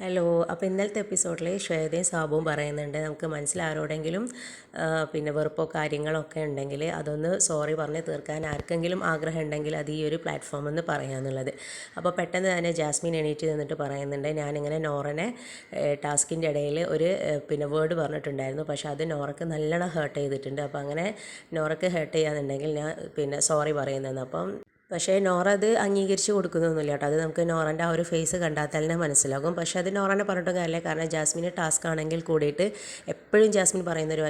Hello അപ്പോൾ ഇന്നലത്തെ എപ്പിസോഡിൽ ശ്വേതയും സാബുവും പറയുന്നുണ്ട് നമുക്ക് മനസ്സിലാരോടെങ്കിലും പിന്നെ വെറുപ്പോ കാര്യങ്ങളോ ഒക്കെ ഉണ്ടെങ്കിൽ അതൊന്ന് സോറി പറഞ്ഞ് തീർക്കാൻ ആർക്കെങ്കിലും ആഗ്രഹം ഉണ്ടെങ്കിൽ അത് ഈ ഒരു പ്ലാറ്റ്ഫോമിൽ നിന്ന് പറയാന്നുള്ളത് അപ്പോൾ പെട്ടെന്ന് തന്നെ ജാസ്മിൻ എണീറ്റ് നിന്നിട്ട് പറയുന്നുണ്ട് ഞാനിങ്ങനെ നോറനെ ടാസ്കിന്റെ ഇടയിൽ ഒരു പിന്നെ വേർഡ് പറഞ്ഞിട്ടുണ്ടായിരുന്നു പക്ഷേ അത് നോറക്ക് നല്ലോണം ഹേർട്ട് ചെയ്തിട്ടുണ്ട്. അപ്പോൾ അങ്ങനെ നോറക്ക് ഹേർട്ട് ചെയ്യാന്നുണ്ടെങ്കിൽ ഞാൻ പിന്നെ സോറി പറയുന്നതെന്ന്. അപ്പം പക്ഷേ നോറ അത് അംഗീകരിച്ച് കൊടുക്കുന്നൊന്നുമില്ല കേട്ടോ. അത് നമുക്ക് നോറന്റെ ആ ഒരു ഫേസ് കണ്ടാൽ തന്നെ മനസ്സിലാകും. പക്ഷേ അത് നോറനെ പറഞ്ഞിട്ടും കാര്യമില്ല. കാരണം ജാസ്മിന്റെ ടാസ്ക് ആണെങ്കിൽ കൂടിയിട്ട് എപ്പോഴും ജാസ്മിൻ പറയുന്ന ഒരു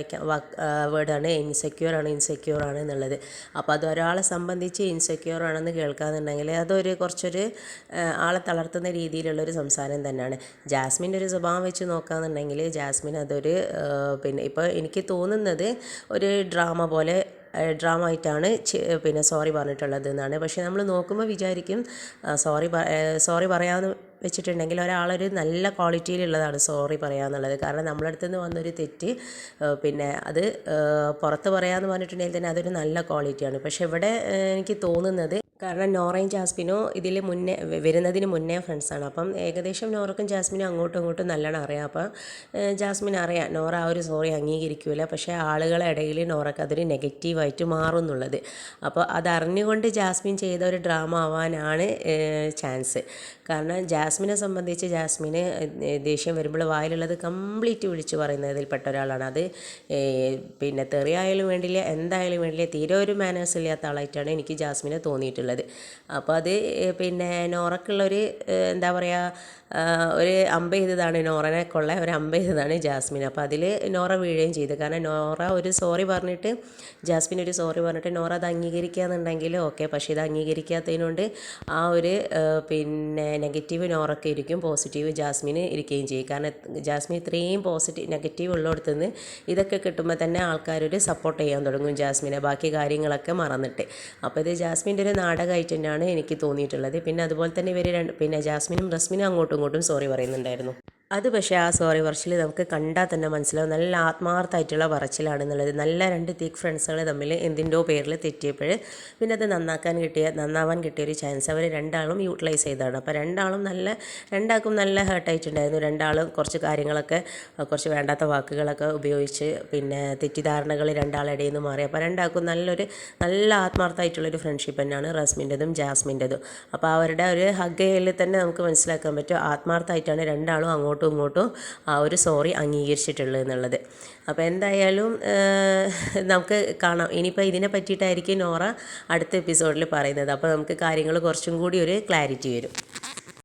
വേർഡാണ് ഇൻസെക്യൂർ ആണ്. ഇൻസെക്യൂർ ആണ് എന്നുള്ളത്. അപ്പോൾ അത് ഒരാളെ സംബന്ധിച്ച് ഇൻസെക്യൂർ ആണെന്ന് കേൾക്കാന്നുണ്ടെങ്കിൽ അതൊരു കുറച്ചൊരു ആളെ തളർത്തുന്ന രീതിയിലുള്ളൊരു സംസാരം തന്നെയാണ്. ജാസ്മിന്റെ ഒരു സ്വഭാവം വെച്ച് നോക്കുകയെന്നുണ്ടെങ്കിൽ ജാസ്മിൻ അതൊരു പിന്നെ ഇപ്പോൾ എനിക്ക് തോന്നുന്നത് ഒരു ഡ്രാമ പോലെ ഡ്രാമ ആയിട്ടാണ് പിന്നെ സോറി പറഞ്ഞിട്ടുള്ളത് എന്നാണ്. പക്ഷേ നമ്മൾ നോക്കുമ്പോൾ വിചാരിക്കും സോറി സോറി പറയാമെന്ന് വെച്ചിട്ടുണ്ടെങ്കിൽ ഒരാളൊരു നല്ല ക്വാളിറ്റിയിലുള്ളതാണ് സോറി പറയാമെന്നുള്ളത് കാരണം നമ്മളെ അടുത്ത് നിന്ന് വന്നൊരു തെറ്റ് പിന്നെ അത് പുറത്ത് പറയാമെന്ന് പറഞ്ഞിട്ടുണ്ടെങ്കിൽ തന്നെ അതൊരു നല്ല ക്വാളിറ്റിയാണ്. പക്ഷേ ഇവിടെ എനിക്ക് തോന്നുന്നത് കാരണം നോറയും ജാസ്മിനും ഇതിൽ മുന്നേ വരുന്നതിന് മുന്നേ ഫ്രണ്ട്സാണ്. അപ്പം ഏകദേശം നോറക്കും ജാസ്മിനും അങ്ങോട്ടും ഇങ്ങോട്ടും നല്ലോണം അറിയാം. അപ്പം ജാസ്മിൻ അറിയാം നോറ ആ ഒരു സോറി അംഗീകരിക്കൂല. പക്ഷേ ആളുകളെ ഇടയിൽ നോറക്ക് അതൊരു നെഗറ്റീവായിട്ട് മാറും എന്നുള്ളത് അപ്പോൾ അതറിഞ്ഞുകൊണ്ട് ജാസ്മിൻ ചെയ്ത ഒരു ഡ്രാമ ആവാനാണ് ചാൻസ്. കാരണം ജാസ്മിനെ സംബന്ധിച്ച് ജാസ്മിന് ദേഷ്യം വരുമ്പോൾ വായിലുള്ളത് കംപ്ലീറ്റ് വിളിച്ചു പറയുന്നതിൽപ്പെട്ട ഒരാളാണ്. അത് പിന്നെ തെറിയായാലും വേണ്ടില്ല എന്തായാലും വേണ്ടില്ല തീരെ ഒരു മാനേഴ്സ് ഇല്ലാത്ത ആളായിട്ടാണ് എനിക്ക് ജാസ്മിനെ തോന്നിയിട്ടുള്ളത്. അപ്പോൾ അത് പിന്നെ നോറക്കുള്ളൊരു എന്താ പറയുക ഒരു അമ്പ ചെയ്തതാണ് നോറനെ കൊള്ള ഒരു അമ്പ ചെയ്തതാണ് ജാസ്മിൻ. അപ്പോൾ അതിൽ നോറ വീഴുകയും ചെയ്തു. കാരണം നോറ ഒരു സോറി പറഞ്ഞിട്ട് ജാസ്മിൻ ഒരു സോറി പറഞ്ഞിട്ട് നോറ അത് അംഗീകരിക്കുക എന്നുണ്ടെങ്കിൽ ഓക്കെ. പക്ഷേ ഇത് അംഗീകരിക്കാത്തതിനോണ്ട് ആ ഒരു പിന്നെ നെഗറ്റീവ് നോറൊക്കെ ഇരിക്കും പോസിറ്റീവ് ജാസ്മിന് ഇരിക്കുകയും ചെയ്യും. കാരണം ജാസ്മിൻ ഇത്രയും പോസിറ്റീവ് നെഗറ്റീവ് ഉള്ളിടത്തു നിന്ന് ഇതൊക്കെ കിട്ടുമ്പോൾ തന്നെ ആൾക്കാരൊരു സപ്പോർട്ട് ചെയ്യാൻ തുടങ്ങും ജാസ്മിനെ ബാക്കി കാര്യങ്ങളൊക്കെ മറന്നിട്ട്. അപ്പോൾ ഇത് ജാസ്മിന്റെ ഒരു നാടകമായിട്ട് തന്നെയാണ് എനിക്ക് തോന്നിയിട്ടുള്ളത്. പിന്നെ അതുപോലെ തന്നെ ഇവർ രണ്ട് പിന്നെ ജാസ്മിനും റസ്മിനും അങ്ങോട്ടും ഇങ്ങോട്ടും സോറി പറയുന്നുണ്ടായിരുന്നു. അത് പക്ഷേ ആ സോറി പറച്ചിൽ നമുക്ക് കണ്ടാൽ തന്നെ മനസ്സിലാവും. നല്ല ആത്മാർത്ഥമായിട്ടുള്ള പറച്ചിലാണെന്നുള്ളത്. നല്ല രണ്ട് തീക്ക് ഫ്രണ്ട്സുകൾ തമ്മിൽ എന്തിന്റെയോ പേരിൽ തെറ്റിയപ്പോൾ പിന്നെ അത് നന്നാക്കാൻ കിട്ടിയ നന്നാവാൻ കിട്ടിയ ഒരു ചാൻസ് അവർ രണ്ടാളും യൂട്ടിലൈസ് ചെയ്തതാണ്. അപ്പോൾ രണ്ടാളും നല്ല രണ്ടാൾക്കും നല്ല ഹേർട്ടായിട്ടുണ്ടായിരുന്നു രണ്ടാളും കുറച്ച് കാര്യങ്ങളൊക്കെ കുറച്ച് വേണ്ടാത്ത വാക്കുകളൊക്കെ ഉപയോഗിച്ച് പിന്നെ തെറ്റിദ്ധാരണകൾ രണ്ടാളിടയിൽ നിന്ന് മാറി. അപ്പോൾ രണ്ടാൾക്കും നല്ലൊരു നല്ല ആത്മാർത്ഥമായിട്ടുള്ളൊരു ഫ്രണ്ട്ഷിപ്പ് തന്നെയാണ് റസ്മിന്റെതും ജാസ്മിന്റെതും. അപ്പോൾ അവരുടെ ഒരു ഹഗയിൽ തന്നെ നമുക്ക് മനസ്സിലാക്കാൻ പറ്റും. ആത്മാർത്ഥമായിട്ടാണ് രണ്ടാളും അങ്ങോട്ടും ഇങ്ങോട്ടും ആ ഒരു സോറി അംഗീകരിച്ചിട്ടുള്ളത് എന്നുള്ളത്. അപ്പോൾ എന്തായാലും നമുക്ക് കാണാം. ഇനിയിപ്പോൾ ഇതിനെ പറ്റിയിട്ടായിരിക്കും നോറ അടുത്ത എപ്പിസോഡിൽ പറയുന്നത്. അപ്പോൾ നമുക്ക് കാര്യങ്ങൾ കുറച്ചും കൂടി ഒരു ക്ലാരിറ്റി വരും.